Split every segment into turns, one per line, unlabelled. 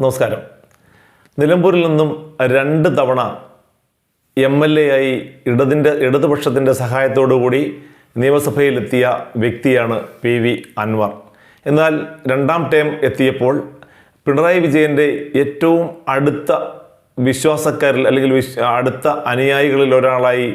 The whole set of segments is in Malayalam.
നമസ്കാരം. നിലമ്പൂരിൽ നിന്നും രണ്ട് തവണ എം എൽ എ ആയി ഇടതിന്റെ ഇടതുപക്ഷത്തിന്റെ സഹായത്തോടുകൂടി നിയമസഭയിലെത്തിയ വ്യക്തിയാണ് പി വി അൻവർ. എന്നാൽ രണ്ടാം ടേം എത്തിയപ്പോൾ പിണറായി വിജയന്റെ ഏറ്റവും അടുത്ത വിശ്വാസക്കാരിൽ അല്ലെങ്കിൽ അടുത്ത അനുയായികളിൽ ഒരാളായി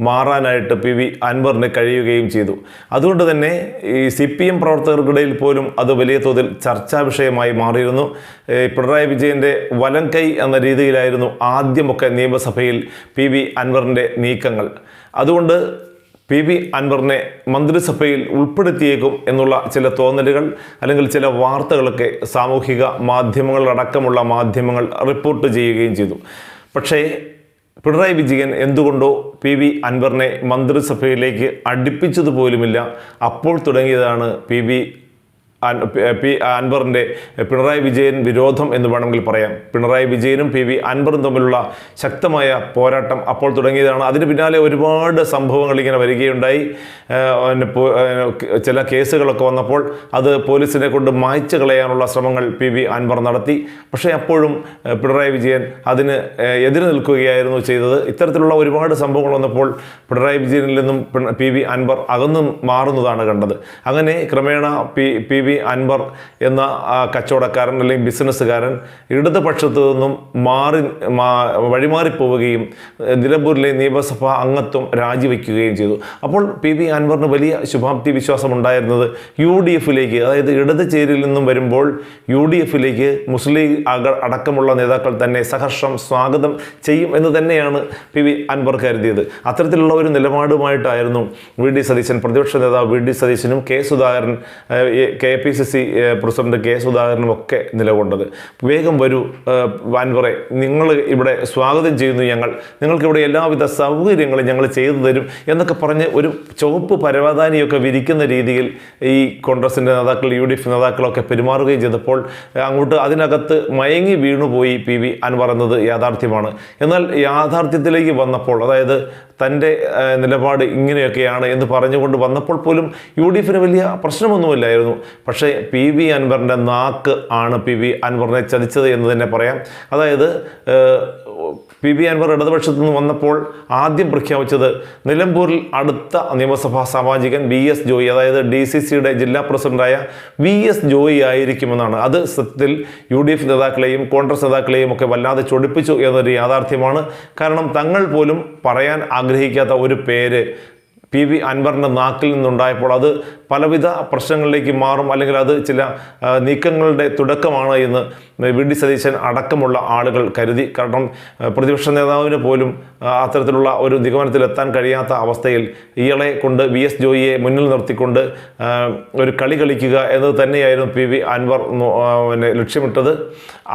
മാറാനായിട്ട് പി വി അൻവറിന് കഴിയുകയും ചെയ്തു. അതുകൊണ്ട് തന്നെ ഈ സി പി എം പ്രവർത്തകർക്കിടയിൽ പോലും അത് വലിയ തോതിൽ ചർച്ചാ വിഷയമായി മാറിയിരുന്നു. പിണറായി വിജയന്റെ വലം കൈ എന്ന രീതിയിലായിരുന്നു ആദ്യമൊക്കെ നിയമസഭയിൽ പി വി അൻവറിന്റെ നീക്കങ്ങൾ. അതുകൊണ്ട് പി വി അൻവറിനെ മന്ത്രിസഭയിൽ ഉൾപ്പെടുത്തിയേക്കും എന്നുള്ള ചില തോന്നലുകൾ അല്ലെങ്കിൽ ചില വാർത്തകളൊക്കെ സാമൂഹിക മാധ്യമങ്ങളടക്കമുള്ള മാധ്യമങ്ങൾ റിപ്പോർട്ട് ചെയ്യുകയും ചെയ്തു. പക്ഷേ പിണറായി വിജയൻ എന്തുകൊണ്ടോ പി വി അൻവറിനെ മന്ത്രിസഭയിലേക്ക് അടുപ്പിച്ചതുപോലുമില്ല അപ്പോൾ തുടങ്ങിയതാണ് പി വി പി അൻവറിന്റെ പിണറായി വിജയൻ വിരോധം എന്ന് വേണമെങ്കിൽ പറയാം. പിണറായി വിജയനും പി. വി. അൻവറും തമ്മിലുള്ള ശക്തമായ പോരാട്ടം അപ്പോൾ തുടങ്ങിയതാണ്. അതിന് പിന്നാലെ ഒരുപാട് സംഭവങ്ങൾ ഇങ്ങനെ വരികയുണ്ടായി. ചില കേസുകളൊക്കെ വന്നപ്പോൾ അത് പോലീസിനെ കൊണ്ട് മായ്ച്ചു കളയാനുള്ള ശ്രമങ്ങൾ പി. വി. അൻവർ നടത്തി. പക്ഷേ അപ്പോഴും പിണറായി വിജയൻ അതിന് എതിര് നിൽക്കുകയായിരുന്നു ചെയ്തത്. ഇത്തരത്തിലുള്ള ഒരുപാട് സംഭവങ്ങൾ വന്നപ്പോൾ പിണറായി വിജയനിൽ നിന്നും പി. വി. അൻവർ അകന്നും മാറുന്നതാണ് കണ്ടത്. അങ്ങനെ ക്രമേണ പി പി. വി. അൻവർ എന്ന കച്ചവടക്കാരൻ അല്ലെങ്കിൽ ബിസിനസ്സുകാരൻ ഇടതുപക്ഷത്തു നിന്നും മാറി വഴിമാറിപ്പോവുകയും നിലമ്പൂരിലെ നിയമസഭാ അംഗത്വം രാജിവെക്കുകയും ചെയ്തു. അപ്പോൾ പി വി അൻവറിന് വലിയ ശുഭാപ്തി വിശ്വാസം ഉണ്ടായിരുന്നത് യു ഡി എഫിലേക്ക് അതായത് ഇടത് ചേരിയിൽ നിന്നും വരുമ്പോൾ യു ഡി എഫിലേക്ക് മുസ്ലിം അടക്കമുള്ള നേതാക്കൾ തന്നെ സഹർഷം സ്വാഗതം ചെയ്യും എന്ന് തന്നെയാണ് പി വി അൻവർ കരുതിയത്. അത്തരത്തിലുള്ള ഒരു നിലപാടുമായിട്ടായിരുന്നു വി ഡി സതീശൻ പ്രതിപക്ഷ നേതാവ് വി ഡി സതീശനും കെ സുധാകരൻ ഏഹ്, P C C president K സുധാകരനും ഒക്കെ നിലകൊണ്ടത്. വേഗം വരൂ ഏഹ്, നിങ്ങൾ ഇവിടെ സ്വാഗതം ചെയ്യുന്നു ഞങ്ങൾ. നിങ്ങൾക്കിവിടെ എല്ലാവിധ സൗകര്യങ്ങളും ഞങ്ങൾ ചെയ്തു തരും എന്നൊക്കെ പറഞ്ഞ് ഒരു ചുവപ്പ് പരവതാനിയൊക്കെ വിരിക്കുന്ന രീതിയിൽ ഈ കോൺഗ്രസിന്റെ നേതാക്കൾ യു ഡി എഫ് നേതാക്കളൊക്കെ പെരുമാറുകയും ചെയ്തപ്പോൾ അങ്ങോട്ട് അതിനകത്ത് മയങ്ങി വീണുപോയി പി വി അൻവർ എന്നത് യാഥാർത്ഥ്യമാണ്. എന്നാൽ യാഥാർത്ഥ്യത്തിലേക്ക് വന്നപ്പോൾ അതായത് തന്റെ നിലപാട് ഇങ്ങനെയൊക്കെയാണ് എന്ന് പറഞ്ഞുകൊണ്ട് വന്നപ്പോൾ പോലും യു ഡി എഫിന് വലിയ പ്രശ്നമൊന്നുമില്ലായിരുന്നു. പക്ഷേ പി വി അൻവറിന്റെ നാക്ക് ആണ് പി വി അൻവറിനെ ചതിച്ചത് എന്ന് തന്നെ പറയാം. അതായത് പി വി അൻവർ ഇടതുപക്ഷത്തു നിന്ന് വന്നപ്പോൾ ആദ്യം പ്രഖ്യാപിച്ചത് നിലമ്പൂരിൽ അടുത്ത നിയമസഭാ സാമാജികൻ വി എസ് ജോയി അതായത് ഡി സി സിയുടെ ജില്ലാ പ്രസിഡന്റായ വി എസ് ജോയി ആയിരിക്കുമെന്നാണ്. അത് സത്യത്തിൽ യു ഡി എഫ് നേതാക്കളെയും കോൺഗ്രസ് നേതാക്കളെയും ഒക്കെ വല്ലാതെ ചൊടിപ്പിച്ചു എന്നൊരു യാഥാർത്ഥ്യമാണ്. കാരണം തങ്ങൾ പോലും പറയാൻ ആഗ്രഹിക്കാത്ത ഒരു പേര് പി വി അൻവറിന്റെ നാക്കിൽ നിന്നുണ്ടായപ്പോൾ അത് പലവിധ പ്രശ്നങ്ങളിലേക്ക് മാറും അല്ലെങ്കിൽ അത് ചില നീക്കങ്ങളുടെ തുടക്കമാണ് എന്ന് വി ഡി സതീശൻ അടക്കമുള്ള ആളുകൾ കരുതി. കാരണം പ്രതിപക്ഷ നേതാവിന് പോലും അത്തരത്തിലുള്ള ഒരു നിഗമനത്തിലെത്താൻ കഴിയാത്ത അവസ്ഥയിൽ ഇയാളെ കൊണ്ട് വി എസ് ജോയിയെ മുന്നിൽ നിർത്തിക്കൊണ്ട് ഒരു കളി കളിക്കുക എന്നത് തന്നെയായിരുന്നു പി വി അൻവർ പിന്നെ ലക്ഷ്യമിട്ടത്.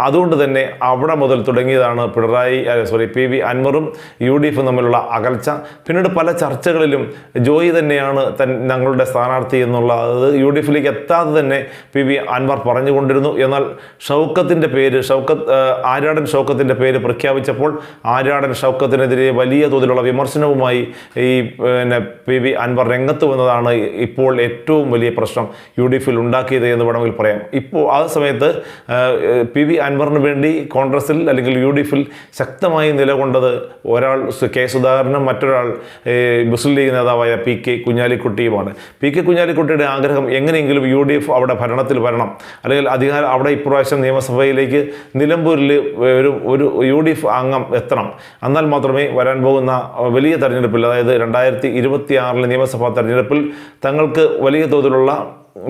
അതുകൊണ്ട് തന്നെ അവിടെ മുതൽ തുടങ്ങിയതാണ് പിണറായി സോറി പി വി അൻവറും യു ഡി എഫും തമ്മിലുള്ള അകൽച്ച. പിന്നീട് പല ചർച്ചകളിലും ജോയി തന്നെയാണ് തൻ ഞങ്ങളുടെ സ്ഥാനാർത്ഥി എന്നുള്ള അത് യു ഡി എഫിലേക്ക് എത്താതെ തന്നെ പി വി അൻവർ പറഞ്ഞുകൊണ്ടിരുന്നു. എന്നാൽ ഷൗക്കത്തിന്റെ പേര് ഷൗക്കത്ത് ആര്യാടൻ ഷൗക്കത്തിന്റെ പേര് പ്രഖ്യാപിച്ചപ്പോൾ ആര്യാടൻ ഷൗക്കത്തിനെതിരെ വലിയ തോതിലുള്ള വിമർശനവുമായി ഈ പിന്നെ പി വി അൻവർ രംഗത്ത് വന്നതാണ് ഇപ്പോൾ ഏറ്റവും വലിയ പ്രശ്നം യു ഡി എഫിൽ ഉണ്ടാക്കിയത് എന്ന് വേണമെങ്കിൽ പറയാം. ഇപ്പോൾ ആ സമയത്ത് പി വി അൻവറിന് വേണ്ടി കോൺഗ്രസിൽ അല്ലെങ്കിൽ യു ഡി എഫിൽ ശക്തമായി നിലകൊണ്ടത് ഒരാൾ കെ സുധാകരനും മറ്റൊരാൾ മുസ്ലിം ലീഗ് നേതാവായ പി കെ കുഞ്ഞാലിക്കുട്ടിയുമാണ്. പി കെ കുഞ്ഞാലിക്കുട്ടിയുടെ ആഗ്രഹം എങ്ങനെയെങ്കിലും യു ഡി എഫ് അവിടെ ഭരണത്തിൽ വരണം. അല്ലെങ്കിൽ അധികാരം അവിടെ ഇപ്രാവശ്യം നിയമസഭയിലേക്ക് നിലമ്പൂരിൽ ഒരു ഒരു യു ഡി എഫ് അംഗം എത്തണം. എന്നാൽ മാത്രമേ വരാൻ പോകുന്ന വലിയ തെരഞ്ഞെടുപ്പിൽ അതായത് രണ്ടായിരത്തി ഇരുപത്തി ആറിലെ നിയമസഭാ തെരഞ്ഞെടുപ്പിൽ തങ്ങൾക്ക് വലിയ തോതിലുള്ള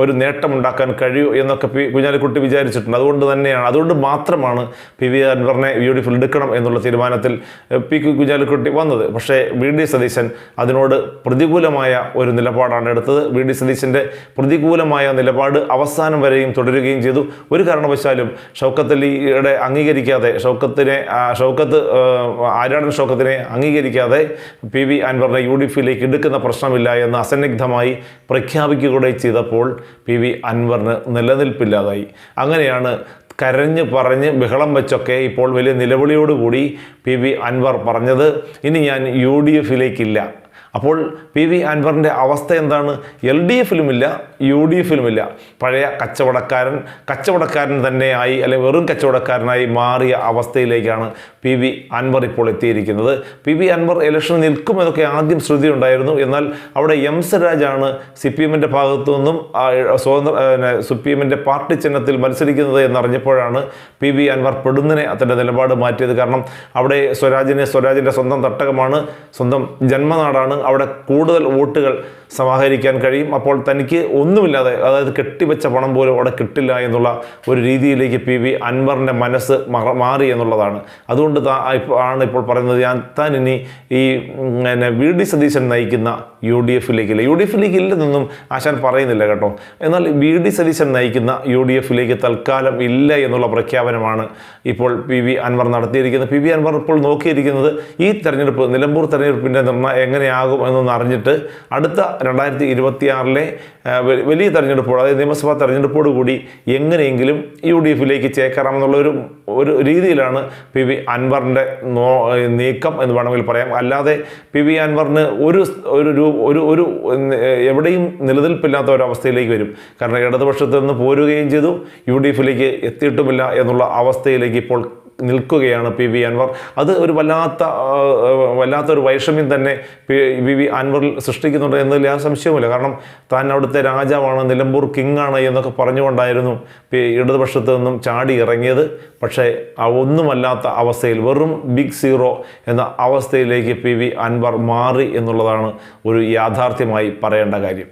ഒരു നേട്ടമുണ്ടാക്കാൻ കഴിയൂ എന്നൊക്കെ പി കുഞ്ഞാലിക്കുട്ടി വിചാരിച്ചിട്ടുണ്ട്. അതുകൊണ്ട് തന്നെയാണ് അതുകൊണ്ട് മാത്രമാണ് പി വി അൻവറിനെ യു എടുക്കണം എന്നുള്ള തീരുമാനത്തിൽ പി കുഞ്ഞാലിക്കുട്ടി വന്നത്. പക്ഷേ വി ഡി സതീശൻ അതിനോട് പ്രതികൂലമായ ഒരു നിലപാടാണ് എടുത്തത്. വി ഡി സതീശന്റെ പ്രതികൂലമായ നിലപാട് അവസാനം വരെയും തുടരുകയും ചെയ്തു. ഒരു കാരണവശാലും ഷൗക്കത്ത് അലിയുടെ അംഗീകരിക്കാതെ ഷൗക്കത്തിനെ ഷൗക്കത്ത് ആര്യാടൻ ഷൗക്കത്തിനെ അംഗീകരിക്കാതെ പി വി അൻവറിനെ യു ഡി എടുക്കുന്ന പ്രശ്നമില്ല എന്ന് അസന്നിഗ്ധമായി പ്രഖ്യാപിക്കുകയും ചെയ്തപ്പോൾ പി വി അൻവറിന് നിലനിൽപ്പില്ലാതായി. അങ്ങനെയാണ് കരഞ്ഞ് പറഞ്ഞ് ബഹളം വെച്ചൊക്കെ ഇപ്പോൾ വലിയ നിലവിളിയോടുകൂടി പി വി അൻവർ പറഞ്ഞത് ഇനി ഞാൻ യു ഡി എഫിലേക്കില്ല. അപ്പോൾ പി വി അൻവറിന്റെ അവസ്ഥ എന്താണ്? എൽ ഡി എഫിലുമില്ല യു ഡി എഫിലുമില്ല പഴയ കച്ചവടക്കാരൻ കച്ചവടക്കാരൻ തന്നെയായി അല്ലെങ്കിൽ വെറും കച്ചവടക്കാരനായി മാറിയ അവസ്ഥയിലേക്കാണ് പി വി അൻവർ ഇപ്പോൾ എത്തിയിരിക്കുന്നത്. പി വി അൻവർ ഇലക്ഷൻ നിൽക്കുമെന്നൊക്കെ ആദ്യം ശ്രുതി ഉണ്ടായിരുന്നു എന്നാൽ അവിടെ എം സ്വരാജാണ് സി പി എമ്മിന്റെ ഭാഗത്തു നിന്നും സ്വതന്ത്ര സി പി എമ്മിന്റെ പാർട്ടി ചിഹ്നത്തിൽ മത്സരിക്കുന്നത് എന്നറിഞ്ഞപ്പോഴാണ് പി വി അൻവർ പെടുന്നനെ തന്റെ നിലപാട് മാറ്റിയത്. കാരണം അവിടെ സ്വരാജിനെ സ്വരാജിന്റെ സ്വന്തം തട്ടകമാണ് സ്വന്തം ജന്മനാടാണ് അവിടെ കൂടുതൽ വോട്ടുകൾ സമാഹരിക്കാൻ കഴിയും. അപ്പോൾ തനിക്ക് ഒന്നുമില്ലാതെ അതായത് കെട്ടിവെച്ച പണം പോലും അവിടെ കിട്ടില്ല എന്നുള്ള ഒരു രീതിയിലേക്ക് പി. വി. അൻവറിന്റെ മനസ്സ് മാറി എന്നുള്ളതാണ്. അതുകൊണ്ട് ആണ് ഇപ്പോൾ പറയുന്നത് ഞാൻ താൻ ഇനി ഈ പിന്നെ വി. ഡി. സതീശൻ നയിക്കുന്ന യു. ഡി. എഫിലേക്കില്ല യു. ഡി. എഫിലേക്ക് ഇല്ലെന്നൊന്നും ആശാൻ പറയുന്നില്ല കേട്ടോ. എന്നാൽ വി. ഡി. സതീശൻ നയിക്കുന്ന യു. ഡി. എഫിലേക്ക് തൽക്കാലം ഇല്ല എന്നുള്ള പ്രഖ്യാപനമാണ് ഇപ്പോൾ പി. വി. അൻവർ നടത്തിയിരിക്കുന്നത്. പി. വി. അൻവർ ഇപ്പോൾ നോക്കിയിരിക്കുന്നത് ഈ തെരഞ്ഞെടുപ്പ് നിലമ്പൂർ തെരഞ്ഞെടുപ്പിന്റെ നിർണയം എങ്ങനെയാകും എന്നൊന്ന് അറിഞ്ഞിട്ട് അടുത്ത രണ്ടായിരത്തി ഇരുപത്തിയാറിലെ വലിയ തെരഞ്ഞെടുപ്പോട് അതായത് നിയമസഭാ തെരഞ്ഞെടുപ്പോട് കൂടി എങ്ങനെയെങ്കിലും യു ഡി എഫിലേക്ക് ചേക്കേറാമെന്നുള്ള ഒരു ഒരു രീതിയിലാണ് പി വി അൻവറിന്റെ നോ നീക്കം എന്ന് വേണമെങ്കിൽ പറയാം. അല്ലാതെ പി വി അൻവറിന് ഒരു ഒരു ഒരു ഒരു എവിടെയും നിലനിൽപ്പില്ലാത്ത ഒരവസ്ഥയിലേക്ക് വരും. കാരണം ഇടതുപക്ഷത്ത് നിന്ന് പോരുകയും ചെയ്തു യു ഡി എഫിലേക്ക് എത്തിയിട്ടുമില്ല എന്നുള്ള അവസ്ഥയിലേക്ക് ഇപ്പോൾ നിൽക്കുകയാണ് പി വി അൻവർ. അത് ഒരു വല്ലാത്ത വല്ലാത്ത വല്ലാത്തൊരു വൈഷമ്യം തന്നെ പി വി അൻവറിൽ സൃഷ്ടിക്കുന്നുണ്ട് എന്നതിൽ ആ സംശയവുമില്ല. കാരണം താൻ അവിടുത്തെ രാജാവാണ് നിലമ്പൂർ കിങ് ആണ് എന്നൊക്കെ പറഞ്ഞുകൊണ്ടായിരുന്നു ഇടതുപക്ഷത്ത് നിന്നും ചാടി ഇറങ്ങിയത്. പക്ഷേ ഒന്നുമല്ലാത്ത അവസ്ഥയിൽ വെറും ബിഗ് സീറോ എന്ന അവസ്ഥയിലേക്ക് പി വി അൻവർ മാറി എന്നുള്ളതാണ് ഒരു യാഥാർത്ഥ്യമായി പറയേണ്ട കാര്യം.